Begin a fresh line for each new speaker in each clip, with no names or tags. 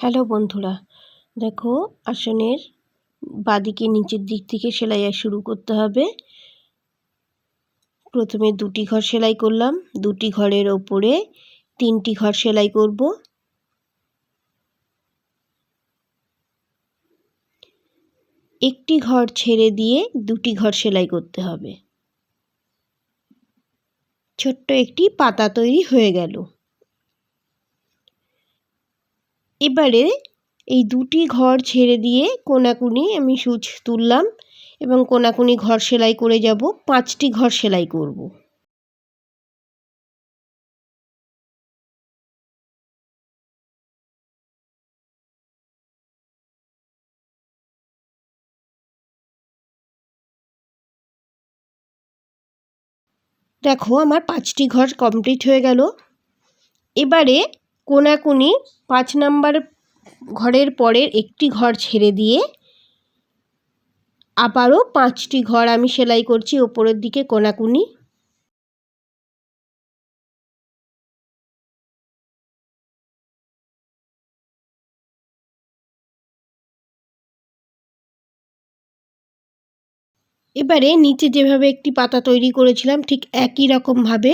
Hello বন্ধুরা, দেখো আসনের বাদিকে নিচের দিক থেকে সেলাই শুরু করতে হবে। প্রথমে দুটি ঘর সেলাই করলাম, দুটি ঘরের ওপরে তিনটি ঘর সেলাই করব। একটি ঘর ছেড়ে দিয়ে দুটি ঘর সেলাই করতে হবে। ছোট্ট একটি পাতা তৈরি হয়ে গেল। এবারে এই দুটি ঘর ছেড়ে দিয়ে কোনাকুনি আমি সুচ তুললাম এবং কোনাকুনি ঘর সেলাই করে যাব। পাঁচটি ঘর সেলাই করব। দেখো, আমার পাঁচটি ঘর কমপ্লিট হয়ে গেল। এবারে কোনাকুনি পাঁচ নাম্বার ঘরের পরের একটি ঘর ছেড়ে দিয়ে আবারও পাঁচটি ঘর আমি সেলাই করছি ওপরের দিকে কোনাকুনি। এবারে নিচে যেভাবে একটি পাতা তৈরি করেছিলাম ঠিক একই রকমভাবে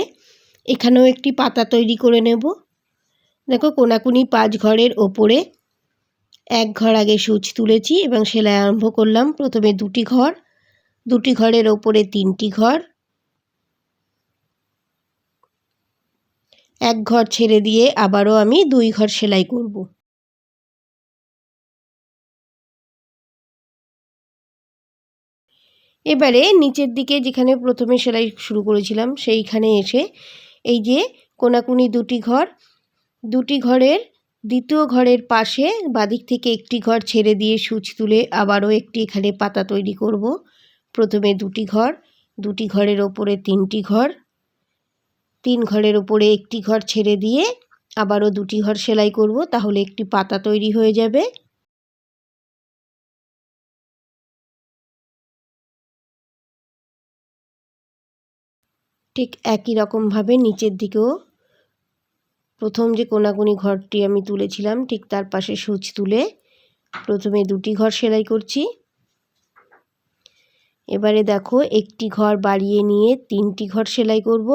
এখানেও একটি পাতা তৈরি করে নেব। দেখো কোনাকুনি পাঁচ ঘরের ওপরে এক ঘর আগে সূচ তুলেছি এবং সেলাই আরম্ভ করলাম। প্রথমে দুটি ঘর, দুটি ঘরের ওপরে তিনটি ঘর। এক ঘর ছেড়ে দিয়ে আবারও আমি দুই ঘর সেলাই করব। এবারে নিচের দিকে যেখানে প্রথমে সেলাই শুরু করেছিলাম, সেইখানে এসে এই যে কোনাকুনি দুটি ঘর দুটি ঘরের দ্বিতীয় ঘরের পাশে বাদিক থেকে একটি ঘর ছেড়ে দিয়ে সূচ তুলে আবারও একটি এখানে পাতা তৈরি করব। প্রথমে দুটি ঘর, দুটি ঘরের ওপরে তিনটি ঘর, তিন ঘরের ওপরে একটি ঘর ছেড়ে দিয়ে আবারও দুটি ঘর সেলাই করব, তাহলে একটি পাতা তৈরি হয়ে যাবে। ঠিক একই রকমভাবে নিচের দিকেও প্রথম যে কোনাকুনি ঘরটি আমি তুলেছিলাম, ঠিক তার পাশে সূচ তুলে প্রথমে দুটি ঘর সেলাই করছি। এবারে দেখো, একটি ঘর বাড়িয়ে নিয়ে তিনটি ঘর সেলাই করব।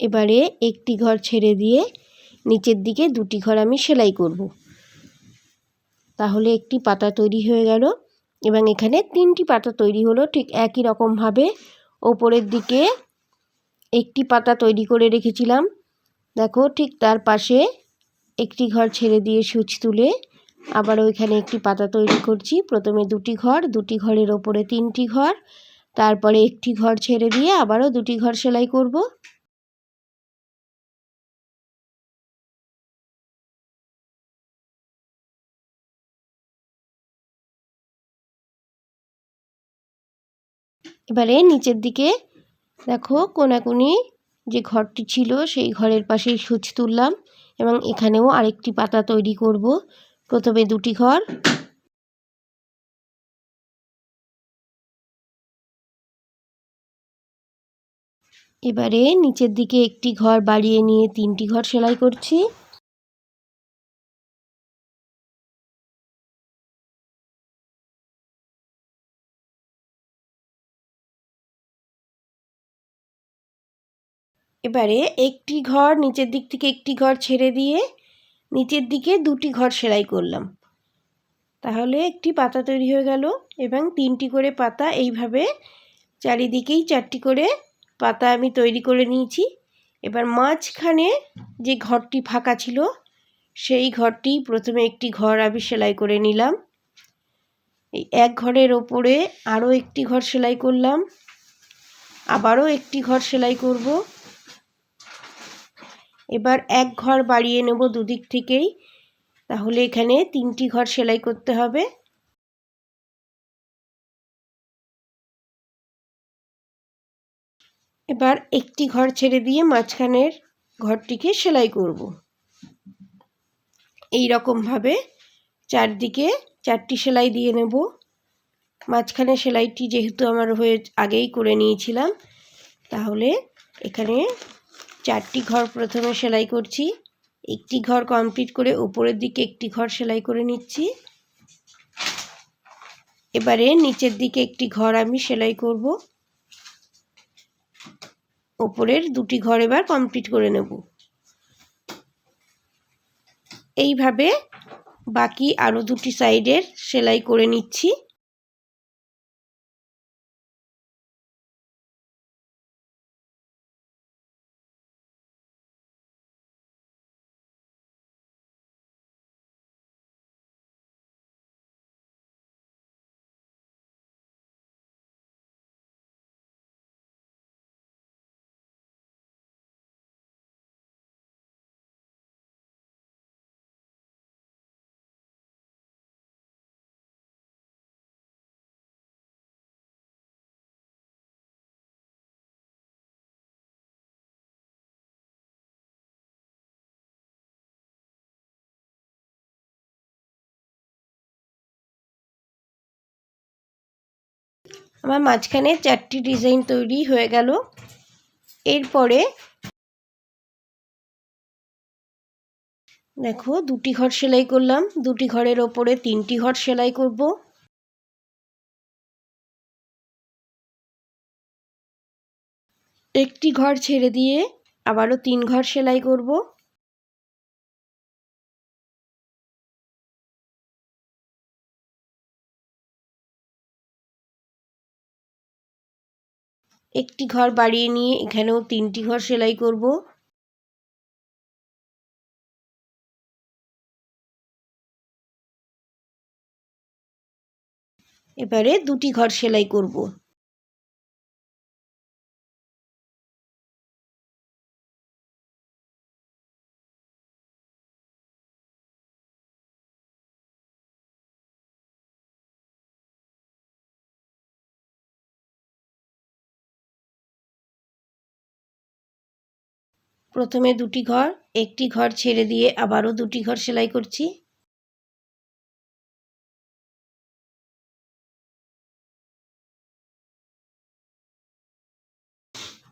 এবারে একটি ঘর ছেড়ে দিয়ে নিচের দিকে দুটি ঘর আমি সেলাই করব। তাহলে একটি পাতা তৈরি হয়ে গেল। এবং এখানে তিনটি পাতা তৈরি হলো, ঠিক একই রকমভাবে। ওপরের দিকে একটি পাতা তৈরি করে রেখেছিলাম। দেখো, ঠিক তার পাশে একটি ঘর ছেড়ে দিয়ে সুচ তুলে আবার ওইখানে একটি পাতা তৈরি করছি। প্রথমে দুটি ঘর, দুটি ঘরের ওপরে তিনটি ঘর, তারপরে একটি ঘর ছেড়ে দিয়ে আবারও দুটি ঘর সেলাই করব। এবারে নিচের দিকে দেখো কোনাকুনি যে ঘরটি ছিল, সেই ঘরের পাশেই সুচ তুললাম এবং এখানেও আরেকটি পাতা তৈরি করব। প্রথমে দুটি ঘর। এবারে নিচের দিকে একটি ঘর বাড়িয়ে নিয়ে তিনটি ঘর সেলাই করছি। এবারে একটি ঘর নিচের দিক থেকে একটি ঘর ছেড়ে দিয়ে নিচের দিকে দুটি ঘর সেলাই করলাম। তাহলে একটি পাতা তৈরি হয়ে গেল এবং তিনটি করে পাতা এইভাবে চারিদিকেই চারটি করে পাতা আমি তৈরি করে নিয়েছি। এবার মাঝখানে যে ঘরটি ফাঁকা ছিল, সেই ঘরটি প্রথমে একটি ঘর আমি সেলাই করে নিলাম। এই এক ঘরের ওপরে আরও একটি ঘর সেলাই করলাম। আবারও একটি ঘর সেলাই করব। এবার এক ঘর বাড়িয়ে নেব দুদিক থেকেই। তাহলে এখানে তিনটি ঘর সেলাই করতে হবে। এবার একটি ঘর ছেড়ে দিয়ে মাঝখানের ঘরটিকে সেলাই করব। এই রকমভাবে চারদিকে চারটি সেলাই দিয়ে নেব। মাঝখানে সেলাইটি যেহেতু আমার হয়ে আগেই করে নিয়েছিলাম, তাহলে এখানে চারটি ঘর প্রথমে সেলাই করছি। একটি ঘর কমপ্লিট করে উপরের দিকে একটি ঘর সেলাই করে নিচ্ছি। এবারে নিচের দিকে একটি ঘর আমি সেলাই করব। ওপরের দুটি ঘর এবার কমপ্লিট করে নেব। এইভাবে বাকি আরও দুটি সাইডের সেলাই করে নিচ্ছি। আমার মাঝখানে চারটি ডিজাইন তৈরি হয়ে গেল। এরপরে দেখো, দুটি ঘর সেলাই করলাম। দুটি ঘরের ওপরে তিনটি ঘর সেলাই করব। একটি ঘর ছেড়ে দিয়ে আবারও তিন ঘর সেলাই করব। একটি ঘর বাড়িয়ে নিয়ে এখানেও তিনটি ঘর সেলাই করব। এবারে দুটি ঘর সেলাই করব। প্রথমে দুটি ঘর, একটি ঘর ছেড়ে দিয়ে আবারও দুটি ঘর সেলাই করছি।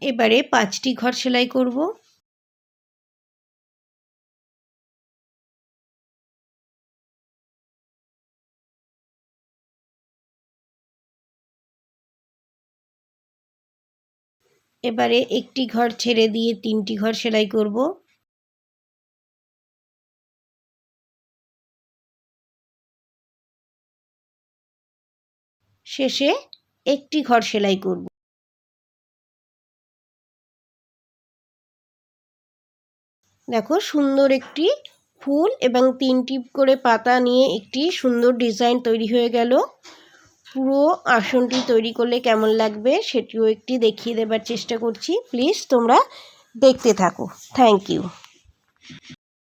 এবারে পাঁচটি ঘর সেলাই করব। এবারে একটি ঘর ছেড়ে দিয়ে তিনটি ঘর সেলাই করব। শেষে একটি ঘর সেলাই করব। দেখো সুন্দর একটি ফুল এবং তিনটি করে পাতা নিয়ে একটি সুন্দর ডিজাইন তৈরি হয়ে গেল। পুরো আসনটি তৈরি করলে কেমন লাগবে সেটিও একটি দেখিয়ে দেবার চেষ্টা করছি। প্লিজ তোমরা দেখতে থাকো। Thank you